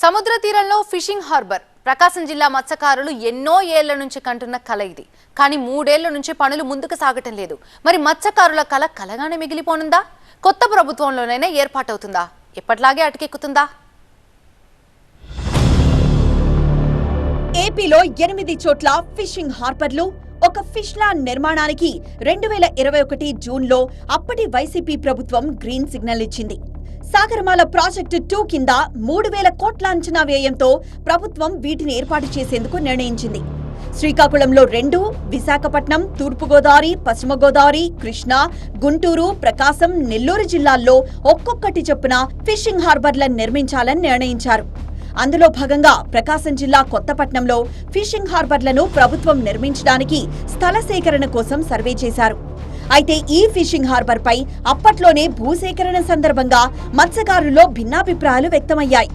సముద్ర తీరంలో fishing harbour. ప్రకాశం జిల్లా మత్స్యకారులు ఎన్నో ఏళ్ళ నుంచి కంటున్న కల ఇది. కానీ మూడేళ్ళ నుంచి పనులు ముందుకు సాగటం లేదు. మరి మత్స్యకారుల కల కలగానే మిగిలిపోనుందా? కొత్త ప్రభుత్వంలోనైనా ఏర్పాటవుతుందా? ఎప్పట్లాగే అటకెక్కుతుందా? ఏపీలో ఎనిమిది చోట్ల ఫిషింగ్ హార్బర్లు ఒక ఫిష్ ల్యాండ్ నిర్మాణానికి రెండు వేల ఇరవై ఒకటి జూన్లో అప్పటి వైసీపీ ప్రభుత్వం గ్రీన్ సిగ్నల్ ఇచ్చింది. సాగరమాల ప్రాజెక్టు టూ కింద మూడు వేల కోట్ల అంచనా వ్యయంతో ప్రభుత్వం వీటిని ఏర్పాటు చేసేందుకు నిర్ణయించింది. శ్రీకాకుళంలో రెండు విశాఖపట్నం తూర్పుగోదావరి పశ్చిమ గోదావరి కృష్ణా గుంటూరు ప్రకాశం నెల్లూరు జిల్లాల్లో ఒక్కొక్కటి చొప్పున ఫిషింగ్ హార్బర్లను నిర్మించాలని నిర్ణయించారు. అందులో భాగంగా ప్రకాశం జిల్లా కొత్తపట్నంలో ఫిషింగ్ హార్బర్లను ప్రభుత్వం నిర్మించడానికి స్థల సేకరణ కోసం సర్వే చేశారు. అయితే ఈ ఫిషింగ్ హార్బర్ పై అప్పట్లోనే భూసేకరణ సందర్భంగా మత్స్యకారుల్లో భిన్నాభిప్రాయాలు వ్యక్తమయ్యాయి.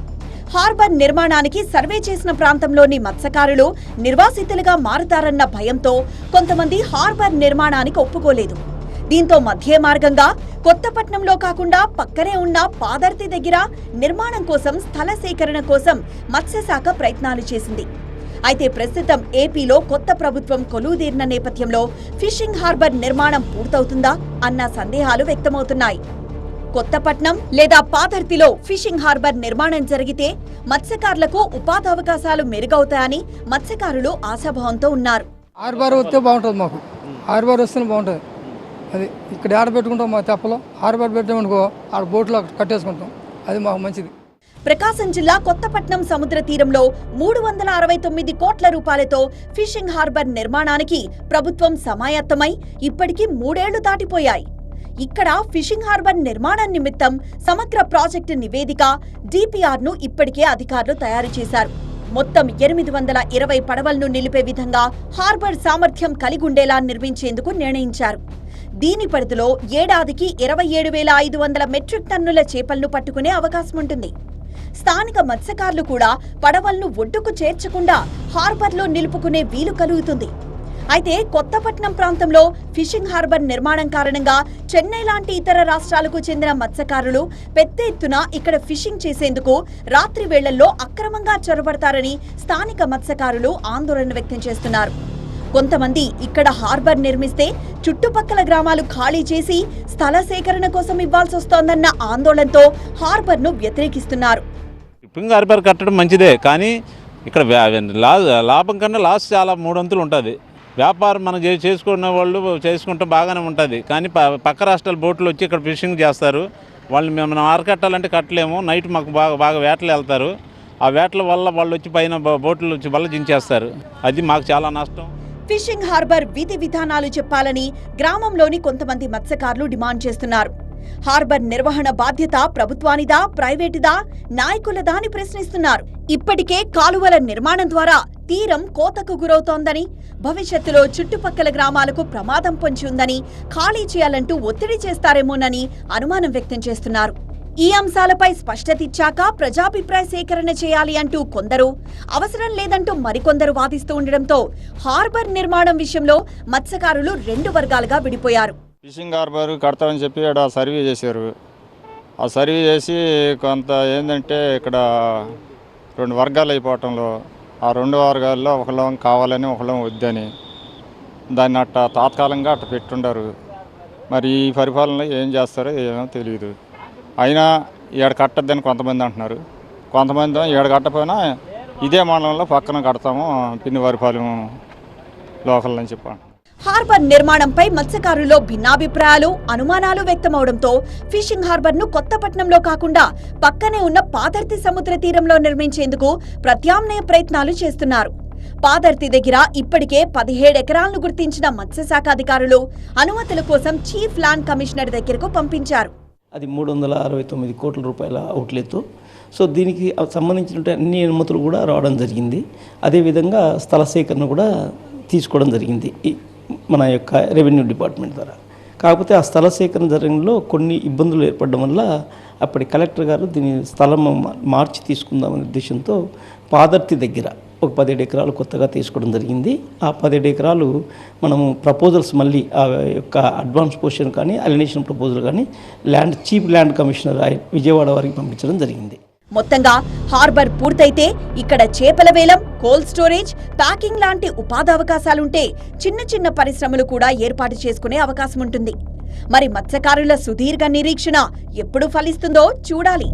హార్బర్ నిర్మాణానికి సర్వే చేసిన ప్రాంతంలోని మత్స్యకారులు నిర్వాసితులుగా మారుతారన్న భయంతో కొంతమంది హార్బర్ నిర్మాణానికి ఒప్పుకోలేదు. దీంతో మధ్య మార్గంగా కొత్తపట్నంలో కాకుండా పక్కనే ఉన్న పాదర్తి దగ్గర నిర్మాణం కోసం స్థల సేకరణ కోసం మత్స్యశాఖ ప్రయత్నాలు చేసింది. అయితే ప్రస్తుతం ఏపీలో కొత్త ప్రభుత్వం కొలువుదీరిన నేపథ్యంలో ఫిషింగ్ హార్బర్ నిర్మాణం పూర్తవుతుందా అన్న సందేహాలు వ్యక్తమవుతున్నాయి. కొత్తపట్నం లేదా పాతర్తిలో ఫిషింగ్ హార్బర్ నిర్మాణం జరిగితే మత్స్యకారులకు ఉపాధి అవకాశాలు మెరుగవుతాయని మత్స్యకారులు ఆశాభావంతో ఉన్నారు. హార్బర్ వస్తే బాగుంటుంది మాకు. హార్బర్ వస్తేనే బాగుంటుంది. అది ఇక్కడ ఆడ పెట్టుకుంటాం మా తెప్పలో? హార్బర్ పెట్టామనుకో ఆడ బోట్లో కట్టేసుకుంటాం. అది మాకు మంచిది. ప్రకాశం జిల్లా కొత్తపట్నం సముద్ర తీరంలో మూడు వందల అరవై తొమ్మిది కోట్ల రూపాయలతో ఫిషింగ్ హార్బర్ నిర్మాణానికి ప్రభుత్వం సమాయత్తమై ఇప్పటికీ మూడేళ్ళు దాటిపోయాయి. ఇక్కడ ఫిషింగ్ హార్బర్ నిర్మాణం నిమిత్తం సమగ్ర ప్రాజెక్టు నివేదిక డిపిఆర్ను ఇప్పటికే అధికారులు తయారు చేశారు. మొత్తం ఎనిమిది వందల ఇరవై పడవలను నిలిపే విధంగా హార్బర్ సామర్థ్యం కలిగుండేలా నిర్మించేందుకు నిర్ణయించారు. దీని పరిధిలో ఏడాదికి ఇరవై ఏడు వేల ఐదు వందల మెట్రిక్ టన్నుల చేపలను పట్టుకునే అవకాశం ఉంటుంది స్థానిక మత్స్యకారులు కూడా పడవలను ఒడ్డుకు చేర్చకుండా హార్బర్లో నిలుపుకునే వీలు కలుగుతుంది. అయితే కొత్తపట్నం ప్రాంతంలో ఫిషింగ్ హార్బర్ నిర్మాణం కారణంగా చెన్నై లాంటి ఇతర రాష్ట్రాలకు చెందిన మత్స్యకారులు పెద్ద ఎత్తున ఇక్కడ ఫిషింగ్ చేసేందుకు రాత్రి వేళల్లో అక్రమంగా చొరబడతారని స్థానిక మత్స్యకారులు ఆందోళన వ్యక్తం చేస్తున్నారు. కొంతమంది ఇక్కడ హార్బర్ నిర్మిస్తే చుట్టుపక్కల గ్రామాలు ఖాళీ చేసి స్థల సేకరణ కోసం ఇవ్వాల్సి వస్తోందన్న ఆందోళనతో హార్బర్ను వ్యతిరేకిస్తున్నారు. పింగ్ హార్బర్ కట్టడం మంచిదే కానీ ఇక్కడ లా లాభం కన్నా లాస్ చాలా మూడొంతులు ఉంటుంది. వ్యాపారం మనం చేసుకున్న వాళ్ళు చేసుకుంటే బాగానే ఉంటుంది. కానీ పక్క రాష్ట్రాల బోట్లు వచ్చి ఇక్కడ ఫిషింగ్ చేస్తారు. వాళ్ళు మేము మనం ఆరకట్టాలంటే కట్టలేము. నైట్ మాకు బాగా బాగా వేటలు వెళ్తారు. ఆ వేటల వల్ల వాళ్ళు వచ్చి పైన బోట్లు వచ్చి వల్ల దించేస్తారు. అది మాకు చాలా నష్టం. ఫిషింగ్ హార్బర్ విధి విధానాలు చెప్పాలని గ్రామంలోని కొంతమంది మత్స్యకారులు డిమాండ్ చేస్తున్నారు. హార్బర్ నిర్వహణ బాధ్యత ప్రభుత్వానిదా ప్రైవేటుదా? నాయకులదా అని ప్రశ్నిస్తున్నారు. ఇప్పటికే కాలువల నిర్మాణం ద్వారా తీరం కోతకు గురవుతోందని భవిష్యత్తులో చుట్టుపక్కల గ్రామాలకు ప్రమాదం పొంచి ఉందని ఖాళీ చేయాలంటూ ఒత్తిడి చేస్తారేమోనని అనుమానం వ్యక్తం చేస్తున్నారు. ఈ అంశాలపై స్పష్టత ఇచ్చాక ప్రజాభిప్రాయ సేకరణ చేయాలి అంటూ కొందరు అవసరం లేదంటూ మరికొందరు వాదిస్తూ ఉండడంతో హార్బర్ నిర్మాణం విషయంలో మత్స్యకారులు రెండు వర్గాలుగా విడిపోయారు. ఫిషింగ్ హార్బర్ కడతామని చెప్పి ఇక్కడ సర్వే చేశారు. ఆ సర్వే చేసి కొంత ఏంటంటే ఇక్కడ రెండు వర్గాలు అయిపోవటంలో ఆ రెండు వర్గాల్లో ఒకళ్ళం కావాలని ఒకళ్ళం వద్దని దాన్ని అట్ట తాత్కాలికంగా అట్ట పెట్టుండారు. మరి ఈ పరిపాలనలో ఏం చేస్తారో ఏమో తెలియదు అయినా ఈడ కట్టద్దని కొంతమంది అంటున్నారు. కొంతమంది ఈడ కట్టపోయినా ఇదే మండలంలో పక్కన కడతాము పిన్ని లోకల్ అని చెప్పాను హార్బర్ నిర్మాణంపై మత్స్యకారుల్లో భిన్నాభిప్రాయాలు అనుమానాలు వ్యక్తమవడంతో ఫిషింగ్ హార్బర్ను కొత్తపట్నంలో కాకుండా పక్కనే ఉన్న పాదర్తి సముద్ర తీరంలో నిర్మించేందుకు ప్రత్యామ్నాయ ప్రయత్నాలు చేస్తున్నారు. పాదర్తి దగ్గర ఇప్పటికే పదిహేడు ఎకరాలను గుర్తించిన మత్స్యశాఖ అధికారులు అనుమతుల కోసం చీఫ్ ల్యాండ్ కమిషనర్ దగ్గరకు పంపించారు. అది మూడు వందల అరవై తొమ్మిది కోట్ల రూపాయల అవుట్లెట్ సో దీనికి సంబంధించిన అన్ని అనుమతులు కూడా రావడం జరిగింది. అదేవిధంగా స్థల సేకరణ కూడా తీసుకోవడం జరిగింది. మన యొక్క రెవెన్యూ డిపార్ట్మెంట్ ద్వారా. కాకపోతే ఆ స్థల సేకరణ జరగడంలో కొన్ని ఇబ్బందులు ఏర్పడడం వల్ల అప్పటి కలెక్టర్ గారు దీని స్థలం మా- మార్చి తీసుకుందామనే ఉద్దేశంతో పాదర్తి దగ్గర ఒక పదిహేడు ఎకరాలు కొత్తగా తీసుకోవడం జరిగింది. ఆ పదిహేడు ఎకరాలు మనము ప్రపోజల్స్ మళ్ళీ ఆ యొక్క అడ్వాన్స్ పోర్షన్ కానీ అలినేషన్ ప్రపోజల్ కానీ ల్యాండ్ చీఫ్ ల్యాండ్ కమిషనర్ ఆయన విజయవాడ వారికి పంపించడం జరిగింది. మొత్తంగా హార్బర్ పూర్తయితే ఇక్కడ చేపల వేలం కోల్డ్ స్టోరేజ్ ప్యాకింగ్ లాంటి ఉపాధి అవకాశాలుంటే చిన్న చిన్న పరిశ్రమలు కూడా ఏర్పాటు చేసుకునే అవకాశం ఉంటుంది మరి మత్స్యకారుల సుదీర్ఘ నిరీక్షణ ఎప్పుడు ఫలిస్తుందో చూడాలి.